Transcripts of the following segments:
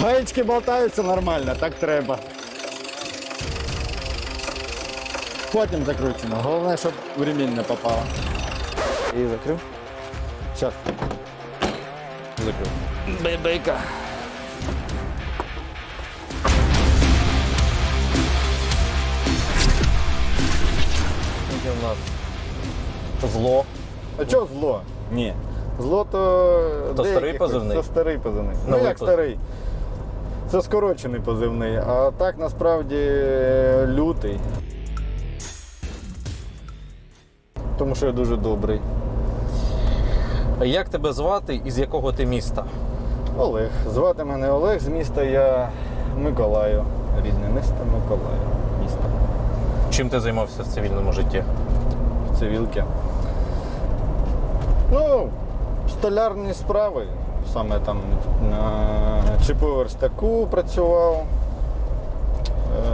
Гаєчки болтаються нормально, так треба. Потім закручено. Головне, щоб в ремінь не попало. І закрив. Зараз. Закрив. Бейбейка. Скільки в нас зло. А чого зло? Ні. Зло то. То старий позивний? Це старий позивний. Ну Новий як поз- старий? Це скорочений позивний, а так насправді е, лютий. Тому що я дуже добрий. Як тебе звати і з якого ти міста? Олег. Звати мене Олег з міста я Миколаїв. Рідне місто Миколаїв. Місто. Чим ти займався в цивільному житті? Цивілки. Ну, столярні справи. Саме там на ЧП верстаку працював.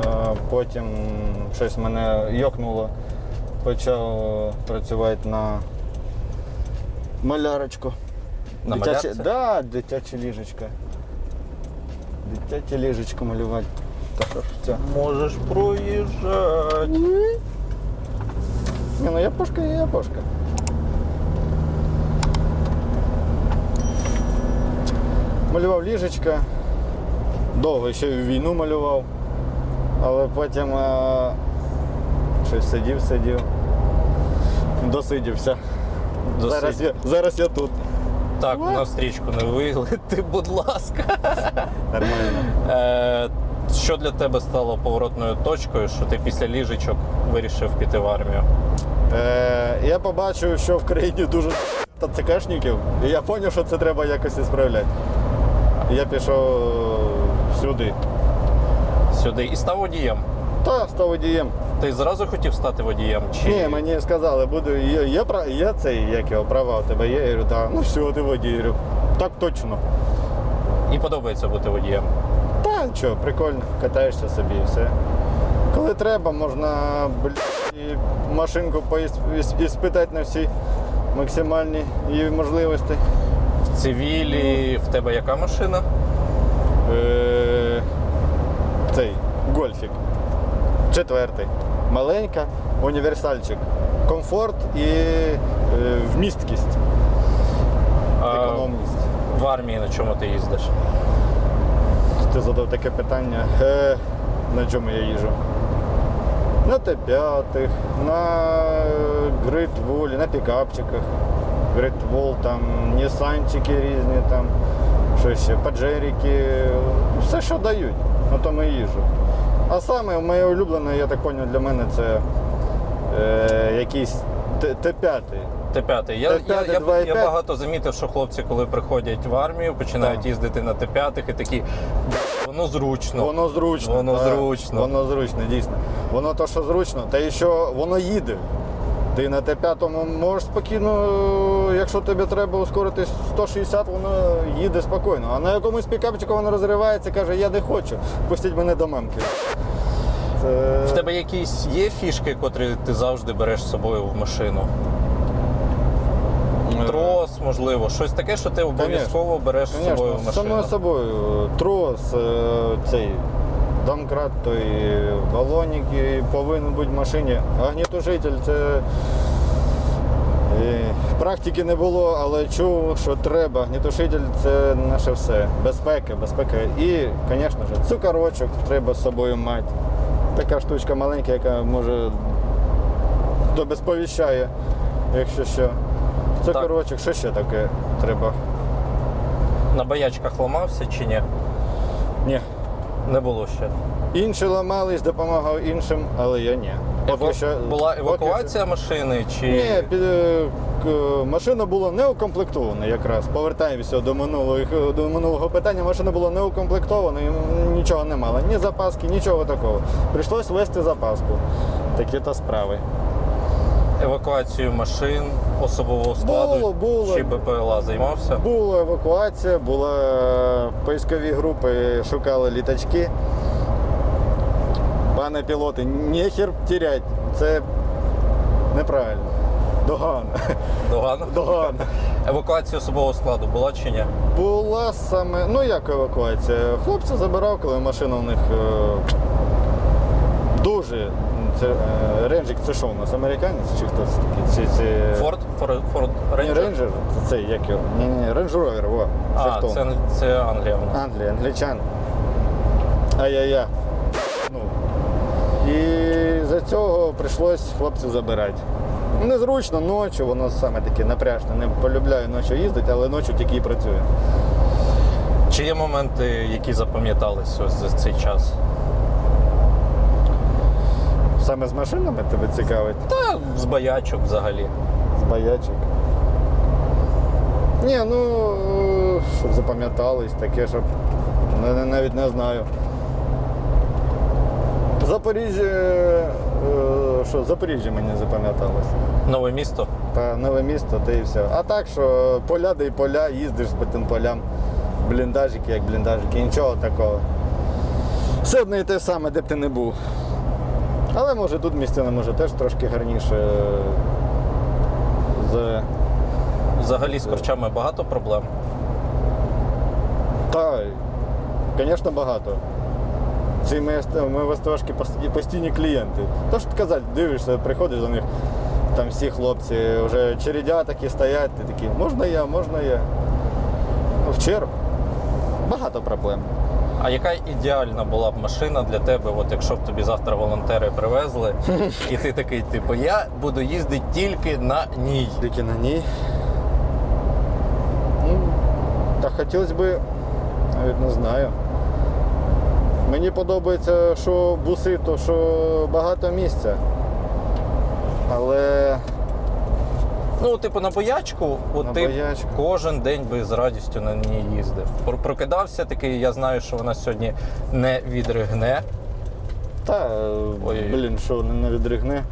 Е, Потім щось мене йокнуло. Почав працювати на малярочку. На Дитяче, малярці? да, дитяче ліжечко. Дитяче ліжечко малювати. Так. Можеш проїжджати. Ні, ну япошка є япошка. Малював ліжечка. Довго ще війну малював. Але потім е, щось сидів, сидів. Досидівся. Досидів. Зараз, я, зараз я тут. Так, What? на стрічку не вилети, будь ласка. Нормально. Е, що для тебе стало поворотною точкою, що ти після ліжечок вирішив піти в армію? Е, я побачив, що в країні дуже ТЦКшників, і я зрозумів, що це треба якось. І я пішов сюди. Сюди і став водієм. Та став водієм. Ти зразу хотів стати водієм? Чи... Ні, мені сказали, буду, є, є, є цей, як його, права у тебе є. Я говорю, так, ну все, ти водій. Говорю, так точно. І подобається бути водієм. Та що, прикольно, катаєшся собі і все. Коли треба, можна блядь, і машинку поіс- іс- іспитати на всі максимальні її можливості. Цивілі в тебе яка машина? Е, цей гольфік. Четвертий. Маленька, універсальчик. Комфорт і е, вмісткість, економність. в армії на чому ти їздиш? Ти задав таке питання. Е, на чому я їжджу? На Т5, на гритволі, на пікапчиках. Гритвол, там, Нісанчики різні, там, що ще, паджерики, все, що дають, на тому і їжджу. А саме моє улюблене, я так зрозумів, для мене це е, якийсь Т- Т5. Т5. Я, я, Т5, я, я, 2,5. багато замітив, що хлопці, коли приходять в армію, починають Так. їздити на Т5 і такі, воно зручно. Воно зручно. Воно так. зручно. Воно зручно, дійсно. Воно то, що зручно, та і що воно їде. Ти на Т5 можеш спокійно, якщо тобі треба ускоритись 160, воно їде спокійно. А на якомусь пікапчику воно розривається, каже, я не хочу. Пустіть мене до мамки. Це... В тебе якісь є фішки, котрі ти завжди береш з собою в машину? Е, Трос, можливо, щось таке, що ти обов'язково береш з собою в машину. само собою. Трос, е, цей домкрат, той балонік і повинен бути в машині. Огнітушитель це е, практики не було, але чув, що треба. Огнітушитель це наше все. Безпека, безпека. І, звісно ж, цукорочок треба з собою мати. Така штучка маленька, яка може тобі сповіщає, якщо що. Цукорочок, що ще таке треба? На боячках ламався чи ні? Ні. Не було ще. Інші ламались, допомагав іншим, але я ні. Поки Ево- що- Була поки евакуація машини чи. Ні, під, е, к- машина була не укомплектована якраз. Повертаємося до минулого, до минулого питання. Машина була не укомплектована, і нічого не мала. Ні запаски, нічого такого. Прийшлось вести запаску. Такі то справи. Евакуацію машин, особового складу Було, було. чи БПЛА займався? Була евакуація, була е, поискові групи, шукали літачки. Пане пілоти, нехер терять. Це неправильно. Догано. Догано? Догано. Евакуація особового складу була чи ні? Була саме, ну як евакуація. Хлопця забирав, коли машина у них е, дуже. Це е, ренджик, це що у нас? Американець чи хто це такий? Ці, ці... Форд? Форд, Форд Рейнджер? рейнджер, це цей, як його? Ні, ні, Range Rover, во. Це А, хто? це, це Англія в нас. Англія, англічан. Ай-яй-яй. Ну. І за цього прийшлось хлопців забирати. Незручно ночі, воно саме таке напряжне. Не полюбляю ночі їздити, але ночі тільки і працює. Чи є моменти, які запам'ятались ось за цей час? Саме з машинами тебе цікавить, Та з боячок взагалі. з боячок. Ні, ну щоб запам'ятались, таке, щоб навіть не знаю. Запоріжжя, е, що Запоріжжя мені запам'яталось. Нове місто. Та нове місто, та і все. А так, що поля да й поля, їздиш по тим полям, бліндажики, як бліндажики, нічого такого. Все одне і те саме, де б ти не був. Але може тут місцина може теж трошки гарніше. З... Взагалі з корчами багато проблем. Та, звісно, багато. Ці ми, ми ВСТОшки постійні клієнти. То що казати, дивишся, приходиш до них, там всі хлопці, вже чередя такі стоять, ти такі, можна я, можна я. Ну, в чергу. Багато проблем. А яка ідеальна була б машина для тебе, от якщо б тобі завтра волонтери привезли, і ти такий, типу, я буду їздити тільки на ній. Тільки на ній. Ну, та хотілося б, навіть не знаю. Мені подобається, що буси, то що багато місця. Але Ну, типу, на боячку, от На ти боячку. кожен день би з радістю на ній їздив. Про- Прокидався такий, я знаю, що вона сьогодні не відригне. Та, Ой. блін, що не, не відригне.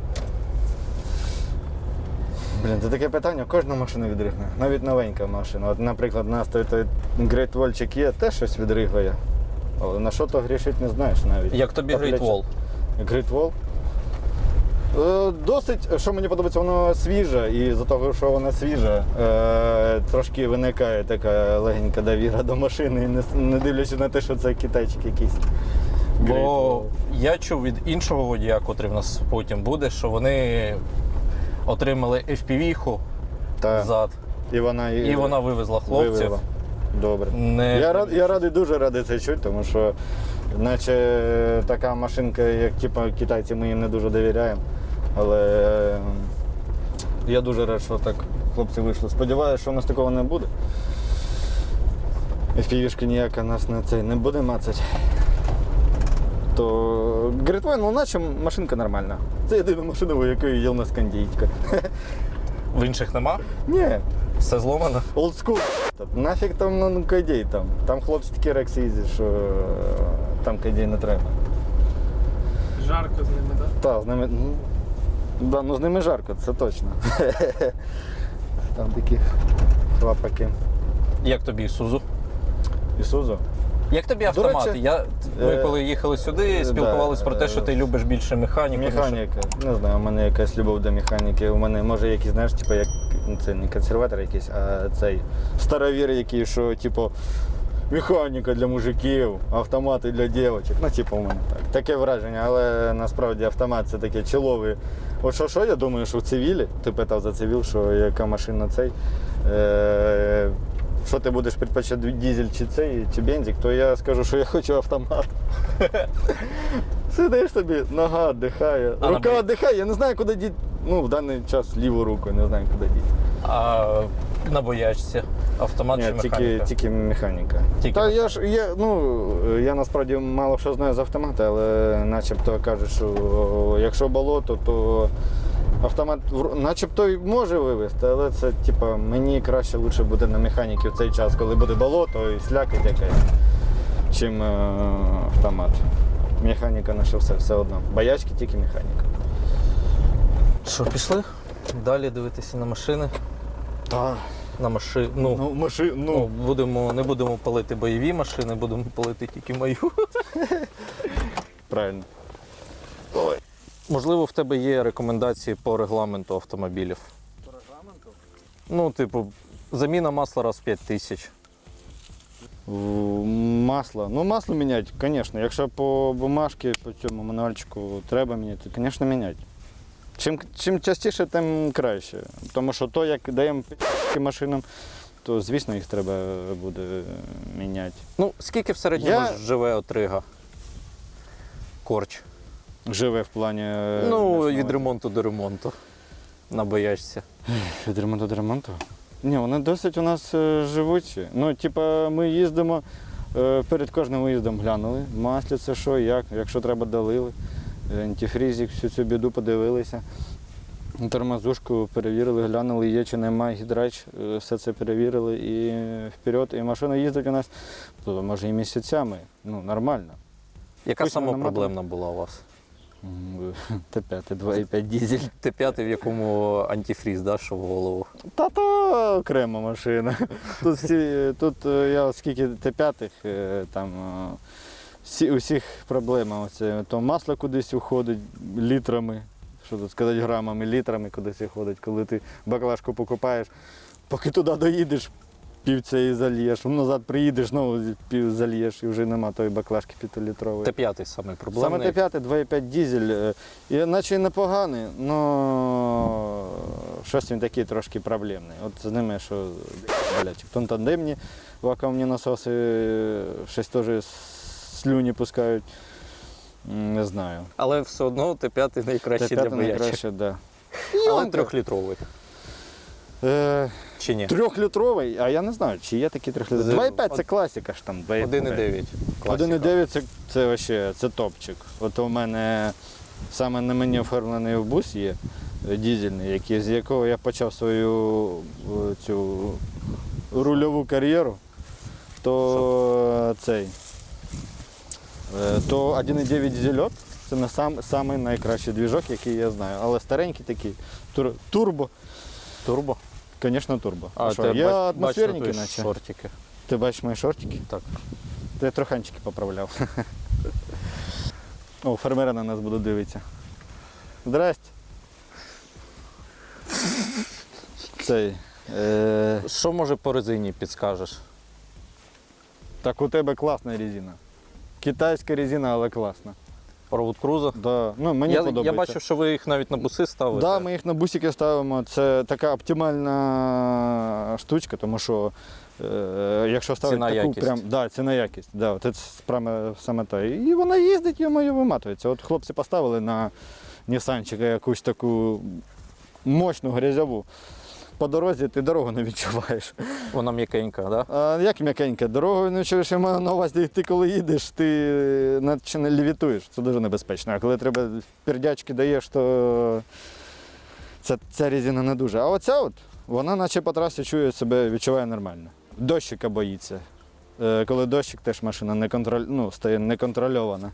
Блін, це таке питання, кожна машина відригне. Навіть новенька машина. От, наприклад, у нас той, той Great Wallчик є, теж щось відригує. Але на що то грішить, не знаєш навіть. Як тобі Та, Great Wall? Е, Досить, що мені подобається, воно свіже, і за того, що воно свіже, е, трошки виникає така легенька довіра до машини, не, дивлячись на те, що це китайчик якийсь. Бо я чув від іншого водія, котрий в нас потім буде, що вони отримали FPV-ху зад, І вона, і вона вивезла хлопців. вивела. Добре. Не... Я, рад, я радий, дуже радий це чути, тому що наче така машинка, як типу, китайці, ми їм не дуже довіряємо. Але е, я дуже рад, що так хлопці вийшли. Сподіваюся, що у нас такого не буде. FPV-шка ніяка нас на цей не буде мацати. То Гритвой, ну наче машинка нормальна. Це єдина машина, у якої є у нас кондійка. В інших нема? Ні, Все зломано. Олдскул. Нафіг там ну, кайдей там. Там хлопці такі рекси їздять, що е, там кайдей не треба. Жарко з ними, так? Та, з ними. Ну, да, ну з ними жарко, це точно. Там такі хлопаки. Як тобі Ісузу? Ісузу. Як тобі До автомат? речі, Я, ми е, коли їхали сюди, да, спілкувалися про те, що ти е, любиш більше механіку. Механіка. Не знаю, у мене якась любов до механіки. У мене може якийсь, знаєш, типу, як ну, це не консерватор якийсь, а цей старовір який, що типу. Механіка для мужиків, автомати для дівчат. Ну, типу, у мене так. Таке враження, але насправді автомат це таке чолове. От що, що я думаю, що в цивілі, ти питав за цивіл, що яка машина цей. Е- що ти будеш предпочитати дізель чи цей, чи бензик, то я скажу, що я хочу автомат. Сидиш собі, нога віддихає, А рука дихає, віддихає, я не знаю, куди діти. Ну, в даний час ліву руку, не знаю, куди діти. А на боячці автомат чи Ні, механіка? тільки, тільки механіка. Тільки Та я ж я, ну, я насправді мало що знаю з автомата, але начебто кажуть, що якщо болото, то автомат начебто й може вивезти, але це типа мені краще лучше буде на механіки в цей час, коли буде болото і слякоть якась, чим е, автомат. Механіка на що все, все одно. Боячки тільки механіка. Що, пішли? Далі дивитися на машини. Так. На маши... ну, Ну, маши, ну, ну. будемо, не будемо палити бойові машини, будемо палити тільки мою. Правильно. Можливо, в тебе є рекомендації по регламенту автомобілів. По регламенту? Ну, типу, Заміна масла раз 5 тисяч. Масло. Ну, масло міняти, звісно. Якщо по бумажці, по цьому мануальчику треба міняти, звісно, міняти. Чим, чим частіше, тим краще. Тому що то, як даємо машинам, то звісно їх треба буде міняти. Ну, скільки в середньому Я- живе отрига? Корч. Живе в плані. е, ну, від ремонту до ремонту. На боячці. Від ремонту до ремонту? Ні, вони досить у нас е, живучі. Ну, типа, ми їздимо, е, перед кожним виїздом глянули. Маслі це що, як, якщо треба долили. Антифрізик, всю цю біду подивилися. Тормозушку перевірили, глянули, є чи немає гідрач, е, все це перевірили і вперед. І машина їздить у нас, то, може, і місяцями. Ну, нормально. Яка Пусть сама проблемна була у вас? Т5, 2,5 дізель. Т5, в якому антифріз, да, що в голову. Та то окрема машина. Тут всі, тут е, я от скільки Т5, е, там усіх проблема. Оце, то масло кудись уходить літрами, що тут сказати, грамами, літрами кудись уходить, коли ти баклажку покупаєш, поки туди доїдеш, пів цієї зальєш, назад приїдеш, знову пів зальєш і вже нема тої баклажки півтолітрової. Т5 саме проблемний. Саме Т5, 2,5 дізель, е, і наче і непоганий, але щось він такий трошки проблемний. От з ними, що боляче. Тандемні вакуумні насоси, щось теж слюні пускають. Не знаю. Але все одно Т5 найкращий для Т5 боячок. найкраще. Да. Але трьохлітровий. Е, Чи ні? Трьохлітровий, а я не знаю, чи є такі трьохлітрові. З- 2,5 це класика ж там. 2,5. 1,9. класика. 1,9 це, це вообще це топчик. От у мене саме на мені оформлений бус є е, дізельний, який, з якого я почав свою е, цю рульову кар'єру, то цей. Е, То 1,9 дізельот це на сам, самий найкращий двіжок, який я знаю. Але старенький такий. Тур, турбо. Турбо. Звісно, турбо. А, що, ти я атмосферники наче. шортики. Ти бачиш мої шортики? Так. Та я троханчики поправляв. О, фермери на нас будуть дивитися. Здрасте. Цей. Е, Що може по резині підскажеш? так у тебе класна резина. Китайська резина, але класна. Роуд Круза? Да. Ну, мені Я, я подобається. бачив, що ви їх навіть на буси ставите. Да, ми їх на бусики ставимо. Це така оптимальна штучка, тому що е, якщо ставити Ціна, таку якість. прям, да, ціна якість. Да, от це саме, саме те. І вона їздить, йому виматується. От хлопці поставили на Нісанчика якусь таку мощну грязьову. По дорозі ти дорогу не відчуваєш. Вона м'якенька, да? А як м'якенька, дорогу не відчуваєш, я маю на увазі, ти коли їдеш, ти наче не лівітуєш. Це дуже небезпечно. А коли треба пердячки даєш, то ця, ця резина не дуже. А оця от, вона наче по трасі чує себе, відчуває нормально. Дощика боїться. Е, Коли дощик, теж машина не контроль, ну, стає неконтрольована.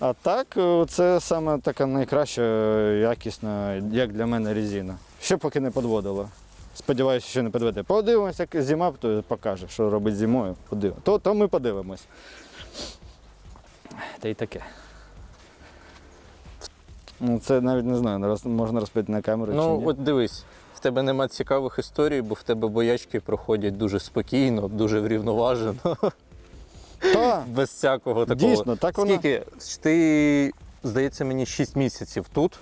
А так, е, це саме така найкраща е, якісна, як для мене, резина. Ще поки не підводила. Сподіваюся, що не підведе. Подивимося, як зима то покаже, що робить зимою. Подивимо. То, то ми подивимось. Та й таке. Ну, це навіть не знаю, роз- можна розпити на камеру чи Ну, ні. от дивись, в тебе нема цікавих історій, бо в тебе боячки проходять дуже спокійно, дуже врівноважено, Та, без всякого такого. Дійсно, так воно. Скільки? Ти, здається, мені 6 місяців тут.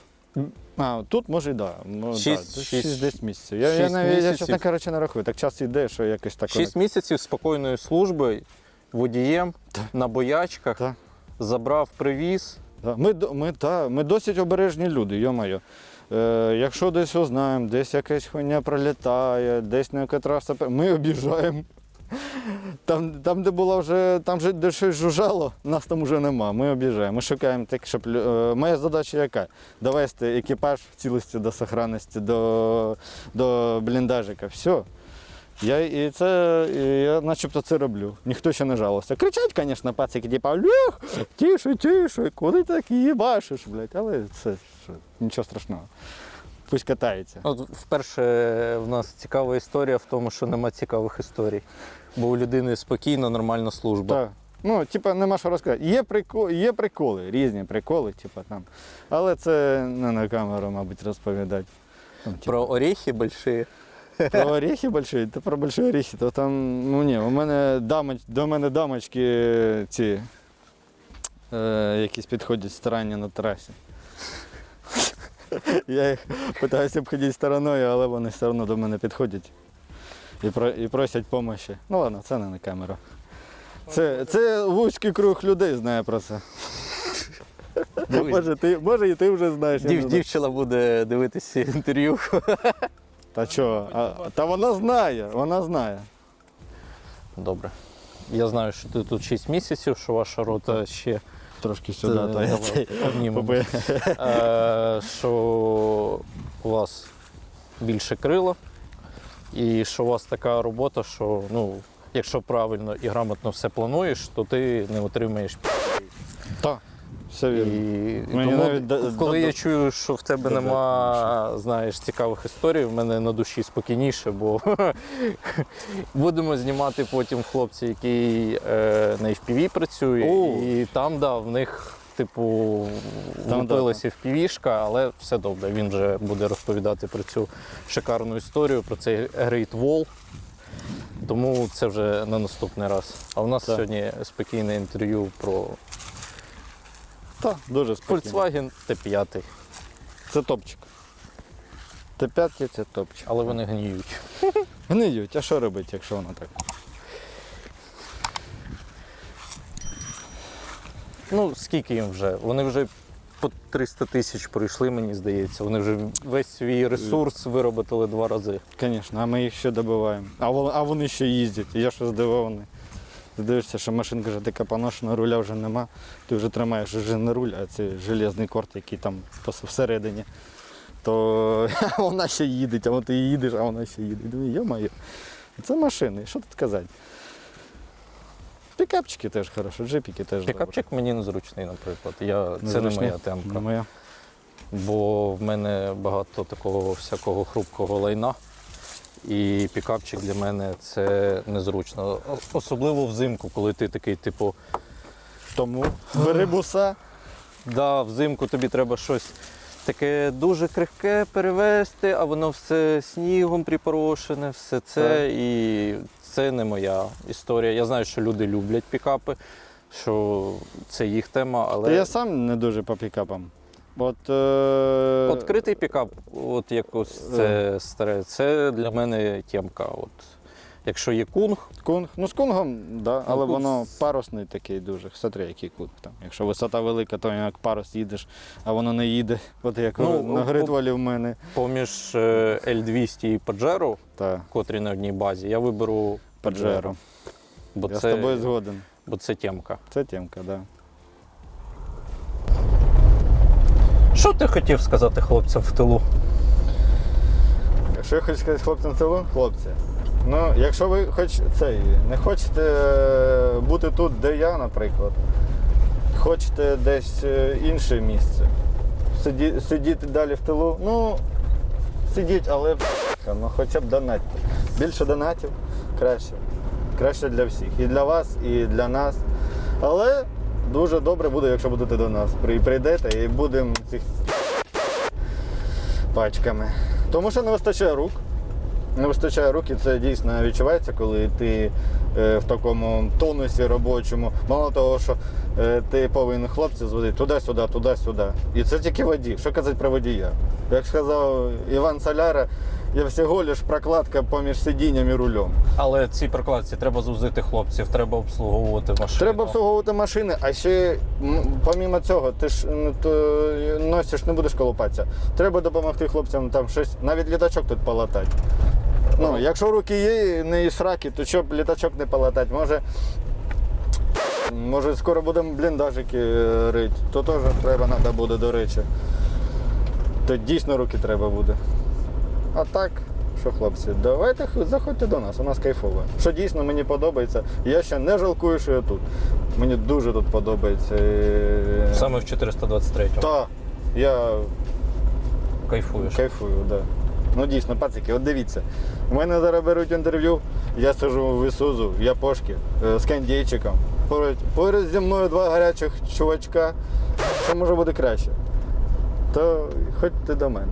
А, тут може і да. Ну, Шість- да, шість- 6-10 місяців. Я, я, шість навіть, я, місяців. кажучи, не рахую. Так час йде, що якось так. 6 місяців спокійної служби водієм на боячках Так. забрав, привіз. Да, Ми, до- ми, та, ми досить обережні люди, йо-моє. Е, якщо десь узнаємо, десь якась хуйня пролітає, десь не траса, пер- ми об'їжджаємо. Там, там, де було вже, там же де щось жужжало, нас там вже нема. Ми об'їжджаємо. Ми шукаємо так, щоб. Е, моя задача яка? Довести екіпаж в цілості до сохранності, до, до бліндажика. Все. Я, і це, і я начебто це роблю. Ніхто ще не жалувався. Кричать, звісно, пацики, типа, Льох, тише, тише, куди так їбашиш, блядь. Але це що, нічого страшного. Пусть катається. От вперше в нас цікава історія в тому, що нема цікавих історій. Бо у людини спокійна, нормальна служба. Так. Ну, типа, нема що розказати. Є, приколи, є приколи, різні приколи, типа, там. але це не на камеру, мабуть, розповідати. Там, типа, Про орехи больші. Про орехи больші, та про больші орехи, то там, ну ні, у мене дамоч, до мене дамочки ці е, якісь підходять странні на трасі. Я їх намагаюся обходити стороною, але вони все одно до мене підходять і, про, і просять допомоги. Ну ладно, це не на камеру. Це, це вузький круг людей знає про це. Дивись, Може, ти, може і ти вже знаєш. я не дів, знаю. дівчина буде дивитися інтерв'ю. Та? А, та вона знає, вона знає. Добре. Я знаю, що ти тут 6 місяців, що ваша рота ще Трошки сюди, то я цей. обнімемо. Е, що у вас більше крила, і що у вас така робота, що ну, якщо правильно і грамотно все плануєш, то ти не отримаєш. Так, все вірно. і Мені тому, навіть да- коли да- я чую, що в тебе да- нема знаєш, цікавих історій, в мене на душі спокійніше, бо будемо знімати потім хлопці, які е, на FPV працює, О. і там, да, в них. Типу, Там, влупилася FPV-шка, але все добре. Він вже буде розповідати про цю шикарну історію, про цей Great Wall. Тому це вже на наступний раз. А у нас Так. сьогодні спокійне інтерв'ю про Та, дуже спокійно. Volkswagen T5, Це топчик. Т5 це топчик. але вони гніють. Гниють, а що робити, якщо воно так? Ну, скільки їм вже? Вони вже по 300 тисяч пройшли, мені здається. Вони вже весь свій ресурс виробили два рази. Звісно, а ми їх ще добиваємо. А вони, ще їздять. Я що здивований. Ти дивишся, що машинка вже така поношена, руля вже нема. Ти вже тримаєш вже не руль, а це железний корт, який там всередині. То вона ще їде, а ти їдеш, а вона ще їде. Думаю, йо-моє, це машини, що тут казати? Пікапчики теж хорошо, джипіки теж добре. Пікапчик мені незручний, наприклад. Я, це не моя темка. Не моя. Бо в мене багато такого всякого хрупкого лайна. І пікапчик для мене це незручно. Особливо взимку, коли ти такий, типу, Тому бери буса. Да, взимку тобі треба щось таке дуже крихке перевезти, а воно все снігом припорошене, все це. Так. І це не моя історія. Я знаю, що люди люблять пікапи, що це їх тема, але Та я сам не дуже по пікапам. От, е... відкритий пікап, от якось це старе, це для мене тємка. От. Якщо є кунг, Кунг. Ну, з кунгом, да, але кунг воно парусний такий дуже. Смотри, який кунг там. Якщо висота велика, то як парус їдеш, а воно не їде. От як Ну, на гритволі в мене. поміж е, L200 і Pajero, Та, котрі на одній базі, я виберу Паджеро. Бо Я це, з тобою згоден. бо це тємка. Це темка, так. Да. Що ти хотів сказати хлопцям в тилу? Якщо я хочу сказати хлопцям село, хлопці. Ну, якщо ви хоч цей, не хочете е, бути тут, де я, наприклад, хочете десь е, інше місце, сиді, сидіти далі в тилу, ну, сидіть, але ну, хоча б донатьте. Більше донатів краще. Краще для всіх. І для вас, і для нас. Але дуже добре буде, якщо будете до нас. Прийдете і будемо цих пачками. Тому що не вистачає рук. Не вистачає рук, і це дійсно відчувається, коли ти е, в такому тонусі робочому. Мало того, що е, ти повинен хлопців зводити туди-сюди, туди-сюди. І це тільки водій. Що казати про водія? Як сказав Іван Соляра, я всього лиш прокладка поміж сидінням і рулем. Але ці прокладці треба зузити хлопців, треба обслуговувати машину. Треба обслуговувати машини, а ще помімо цього, ти ж ну, то, носиш, не будеш колупатися. Треба допомогти хлопцям там щось, навіть літачок тут полатати. Ну, якщо руки є, не із сраки, то щоб літачок не полатати, може. Може, скоро будемо бліндажики е, рити, то теж треба треба буде, до речі. То дійсно руки треба буде. А так, що хлопці, давайте заходьте до нас, у нас кайфово. Що дійсно мені подобається. Я ще не жалкую, що я тут. Мені дуже тут подобається. Саме в 423-му. Та, я Кайфуєш. кайфую, так. Да. Ну дійсно, пацики, от дивіться. У мене зараз беруть інтерв'ю, я сиджу в Ісузу, в Япошки, е, з кандійчиком. Поряд, поряд зі мною два гарячих чувачка. Що може бути краще? То ходьте до мене.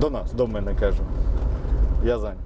До нас, до мене кажу. Я зайнятий.